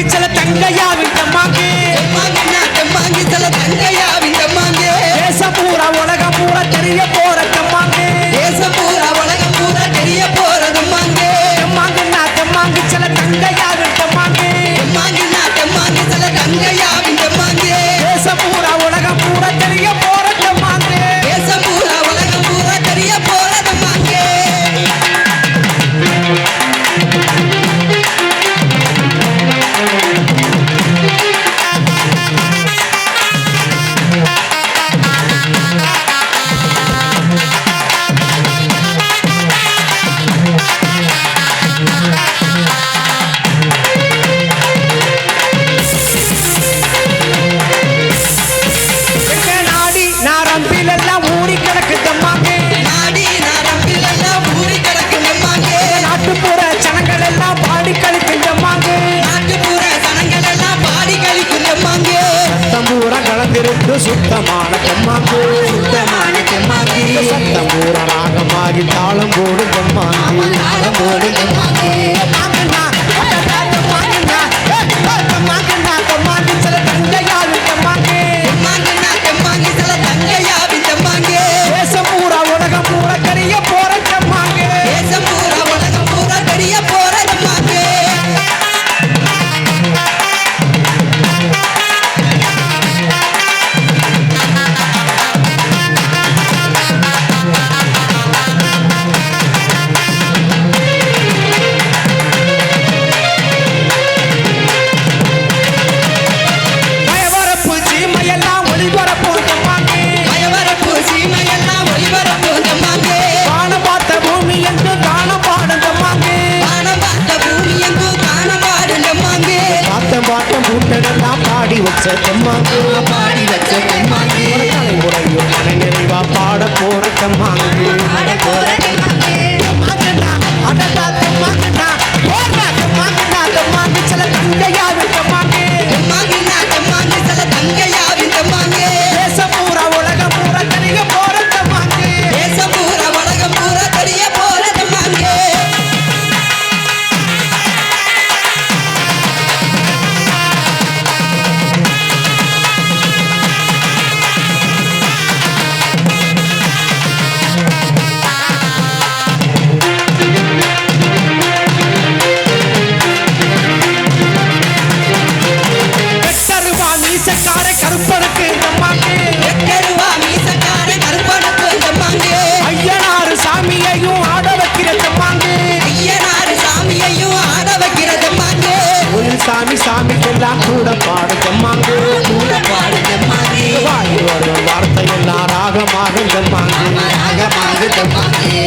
தங்கச்சில தங்கையா பூரா ராகமாகி தாளம் போடும் பொம்மாங்கி தாளம் போடும் பொம்மாங்கி. வச்ச தெம்மாங்கு பாடி வச்ச தெம்மாங்கு தலைமுறையும் நிறைவா பாட போற மீசக்கார கருப்பனுக்கு எம்மாங்கே எட்டருவா மீசக்கார கருப்பனுக்கு எம்மாங்கே ஐயனாறு சாமியையும் ஆட வைக்கிற எம்மாங்கே ஐயனாறு சாமியையும் ஆட வைக்கிற எம்மாங்கே ஒரு சாமி சாமிக்கெல்லாம் கூட பாடு எம்மாங்கே கூட பாடு எம்மாங்கே வாய் வரும் வார்த்தையெல்லாம் ராகமாக எம்மாங்கே ராகமாக எம்மாங்கே